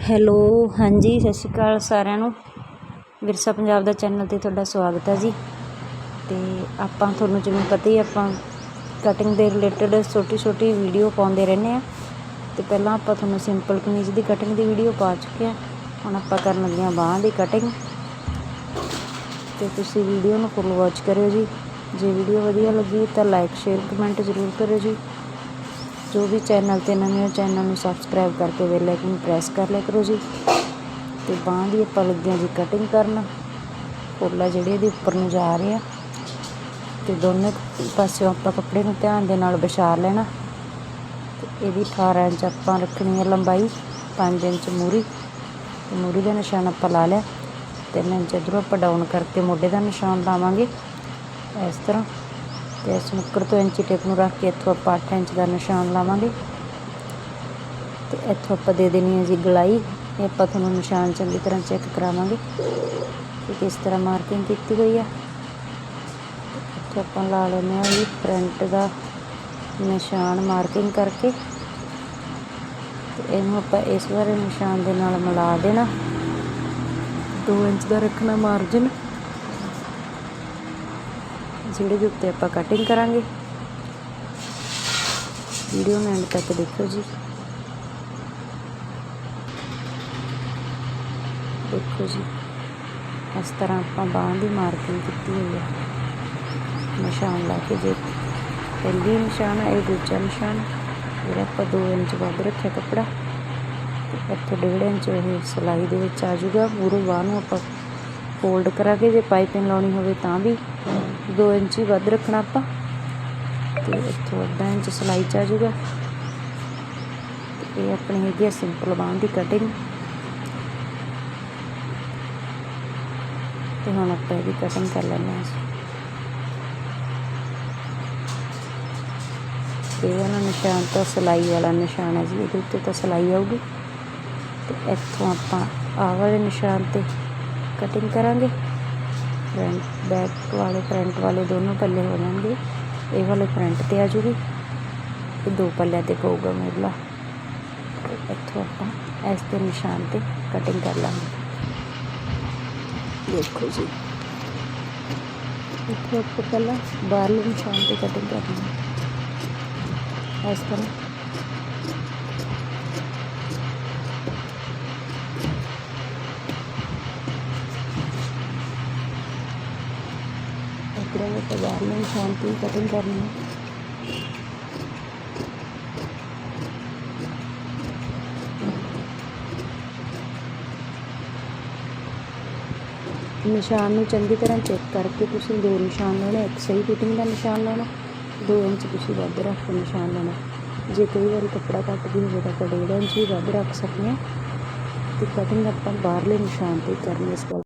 Hello, ਹਾਂਜੀ, ਸਤਿ ਸ਼੍ਰੀ ਅਕਾਲ ਸਾਰਿਆਂ ਨੂੰ। ਵਿਰਸਾ ਪੰਜਾਬ ਦਾ ਚੈਨਲ 'ਤੇ ਤੁਹਾਡਾ ਸਵਾਗਤ ਹੈ ਜੀ। ਤੇ ਆਪਾਂ ਤੁਹਾਨੂੰ ਜਿਵੇਂ ਪਤਾ ਹੀ ਆਪਾਂ ਕਟਿੰਗ ਦੇ ਰਿਲੇਟਡ ਛੋਟੀ ਛੋਟੀ ਵੀਡੀਓ ਪਾਉਂਦੇ ਰਹਿੰਦੇ ਆ ਤੇ ਪਹਿਲਾਂ ਆਪਾਂ ਤੁਹਾਨੂੰ ਸਿੰਪਲ ਕਮੀਜ਼ ਦੀ ਕਟਿੰਗ ਦੀ ਵੀਡੀਓ ਪਾ ਚੁੱਕੇ ਆ ਹੁਣ ਆਪਾਂ ਕਰਨ ਲੱਗੇ ਆ ਬਾਹਾਂ ਦੀ ਕਟਿੰਗ ਤੇ ਤੁਸੀਂ ਵੀਡੀਓ ਨੂੰ ਫੁੱਲ ਵਾਚ ਕਰਿਓ ਜੀ। ਜੇ ਵੀਡੀਓ ਵਧੀਆ ਲੱਗੀ ਤਾਂ ਲਾਈਕ ਸ਼ੇਅਰ ਕਮੈਂਟ ਜ਼ਰੂਰ ਕਰਿਓ ਜੀ। ਜੋ ਵੀ ਚੈਨਲ ਤੇ ਨਵੇਂ ਹੋ, ਚੈਨਲ ਨੂੰ ਸਬਸਕ੍ਰਾਈਬ ਕਰਕੇ ਬੈਲ ਆਈਕਨ ਪ੍ਰੈਸ ਕਰ ਲਿਆ ਕਰੋ ਜੀ। ਤੇ ਬਾਂਹ ਦੀ ਆਪਾਂ ਲੱਗੇ ਜੀ ਕਟਿੰਗ ਕਰਨ। ਕੋਲਾ ਜਿਹੜੇ ਇਹਦੇ ਉੱਪਰ ਨੂੰ ਜਾ ਰਹੇ ਆ। ਤੇ ਦੋਨੇ ਪਾਸਿਓਂ ਆਪਾਂ ਕੱਪੜੇ ਨੂੰ ਧਿਆਨ ਦੇ ਨਾਲ ਵਿਛਾ ਲੈਣਾ। ਤੇ ਇਹਦੀ 18 ਇੰਚ ਆਪਾਂ ਰੱਖਣੀ ਹੈ ਲੰਬਾਈ 5 ਇੰਚ ਮੂਰੀ। ਤੇ ਮੂਰੀ ਦਾ ਨਿਸ਼ਾਨ ਆਪਾਂ ਲਾ ਲਿਆ। 3 ਇੰਚ ਇੱਧਰੋਂ ਆਪਾਂ ਡਾਊਨ ਕਰਕੇ ਮੋਢੇ ਦਾ ਨਿਸ਼ਾਨ ਲਾਵਾਂਗੇ। ਇਸ ਤਰ੍ਹਾਂ। ਤੇ ਇਸ ਨੁੱਕਰ ਤੋਂ ਇੰਚੀ ਟੇਪ ਨੂੰ ਰੱਖ ਕੇ ਇੱਥੋਂ ਆਪਾਂ 8 ਇੰਚ ਦਾ ਨਿਸ਼ਾਨ ਲਾਵਾਂਗੇ। ਤੇ ਇੱਥੋਂ ਆਪਾਂ ਦੇ ਦੇਣੀ ਹੈ ਜੀ ਗਲਾਈ। ਇਹ ਆਪਾਂ ਤੁਹਾਨੂੰ ਨਿਸ਼ਾਨ ਚੰਗੀ ਤਰ੍ਹਾਂ ਚੈੱਕ ਕਰਾਵਾਂਗੇ ਕਿ ਕਿਸ ਤਰ੍ਹਾਂ ਮਾਰਕਿੰਗ ਕੀਤੀ ਗਈ ਆ ਇੱਥੋਂ ਆਪਾਂ ਲਾ ਲੈਂਦੇ ਹਾਂ ਜੀ ਫਰੰਟ ਦਾ ਨਿਸ਼ਾਨ ਮਾਰਕਿੰਗ ਕਰਕੇ। ਤੇ ਇਹਨੂੰ ਆਪਾਂ ਇਸ ਵਾਲੇ ਨਿਸ਼ਾਨ ਦੇ ਨਾਲ ਮਿਲਾ ਦੇਣਾ। 2 ਇੰਚ ਦਾ ਰੱਖਣਾ ਮਾਰਜਨ ਜਿਹੜੇ ਦੇ ਉੱਤੇ ਆਪਾਂ ਕਟਿੰਗ ਕਰਾਂਗੇ। ਵੀਡੀਓ ਨੂੰ ਐਂਡ ਤੱਕ ਦੇਖੋ ਜੀ। ਦੇਖੋ ਜੀ, ਇਸ ਤਰ੍ਹਾਂ ਆਪਾਂ ਬਾਹਾਂ ਦੀ ਮਾਰਕਿੰਗ ਕੀਤੀ ਹੋਈ ਹੈ। ਨਿਸ਼ਾਨ ਲਾ ਕੇ ਜੇ ਪਹਿਲੀ ਨਿਸ਼ਾਨ ਹੈ, ਇਹ ਦੂਜਾ ਨਿਸ਼ਾਨ। ਜਿਹੜਾ ਆਪਾਂ 2 ਇੰਚ ਵੱਧ ਰੱਖਿਆ ਕੱਪੜਾ। ਇੱਥੇ ਇੱਥੋਂ 1.5 ਇੰਚ ਇਹ ਸਿਲਾਈ ਦੇ ਵਿੱਚ ਆ ਜਾਊਗਾ। ਪੂਰੇ ਬਾਹ ਨੂੰ ਆਪਾਂ ਫੋਲਡ ਕਰਾਂਗੇ ਜੇ ਪਾਈਪਿੰਗ ਲਾਉਣੀ ਹੋਵੇ ਤਾਂ ਵੀ 2 ਇੰਚ ਹੀ ਵੱਧ ਰੱਖਣਾ ਆਪਾਂ। ਤੇ ਇੱਥੋਂ ਅੱਧਾ ਇੰਚ ਸਿਲਾਈ ਚ ਆ ਜਾਊਗਾ। ਇਹ ਆਪਣੀ ਹੈਗੀ ਆ ਸਿੰਪਲ ਬਾਂਹ ਦੀ ਕਟਿੰਗ ਤੇ ਹੁਣ ਆਪਾਂ ਇਹਦੀ ਕਟਿੰਗ ਕਰ ਲੈਂਦੇ ਹਾਂ। ਜੀ ਇਹ ਵਾਲਾ ਨਿਸ਼ਾਨ ਤੋਂ ਸਿਲਾਈ ਵਾਲਾ ਨਿਸ਼ਾਨ ਹੈ ਜੀ, ਇਹਦੇ ਉੱਤੇ ਤਾਂ ਸਿਲਾਈ ਆਊਗੀ। ਤੇ ਇੱਥੋਂ ਆਪਾਂ ਆਹ ਵਾਲੇ ਨਿਸ਼ਾਨ ਤੇ ਕਟਿੰਗ ਕਰਾਂਗੇ। ਫਰੰਟ ਬੈਕ ਵਾਲੇ ਫਰੰਟ ਵਾਲੇ ਦੋਨੋਂ ਪੱਲੇ ਹੋ ਜਾਣਗੇ। ਇਹ ਵਾਲੇ ਫਰੰਟ ਤੇ ਆ ਜੂਗੀ। ਇਹ ਦੋ ਪੱਲਿਆਂ ਤੇ ਪਊਗਾ ਮੇਲਾ। ਇੱਥੋਂ ਆਪਾਂ ਇਸ ਦੇ ਨਿਸ਼ਾਨ ਤੇ ਕਟਿੰਗ ਕਰ ਲਾਂਗੇ। ਦੇਖੋ ਜੀ। ਇੱਥੋਂ ਆਪਾਂ ਪਹਿਲਾਂ ਬਾਹਰਲੇ ਨਿਸ਼ਾਨ ਤੇ ਕਟਿੰਗ ਕਰਨੀ ਹੈ। ਇਸ ਤਰ੍ਹਾਂ। ਕੱਪੜੇ ਨੂੰ ਤਾਂ ਬਾਹਰਲੇ ਨਿਸ਼ਾਨ ਤੇ ਕਟਿੰਗ ਕਰਨੀ ਹੈ। ਨਿਸ਼ਾਨ ਨੂੰ ਚੰਗੀ ਤਰ੍ਹਾਂ ਚੈੱਕ ਕਰਕੇ ਤੁਸੀਂ ਦੋ ਨਿਸ਼ਾਨ ਲਾਉਣੇ ਇੱਕ ਸਹੀ ਫਿਟਿੰਗ ਦਾ ਨਿਸ਼ਾਨ ਲਾਉਣਾ 2 ਇੰਚ ਤੁਸੀਂ ਵੱਧ ਰੱਖ ਕੇ ਨਿਸ਼ਾਨ ਲਾਉਣਾ ਜੇ ਕਈ ਵਾਰੀ ਕੱਪੜਾ ਘੱਟ ਵੀ ਹੋਵੇ ਤਾਂ ਆਪਾਂ 1.5 ਇੰਚ ਵੀ ਵੱਧ ਰੱਖ ਸਕਦੇ ਹਾਂ। ਤੇ ਕਟਿੰਗ ਆਪਾਂ ਬਾਹਰਲੇ ਨਿਸ਼ਾਨ ਤੇ ਕਰਨੀ ਇਸ ਗੱਲ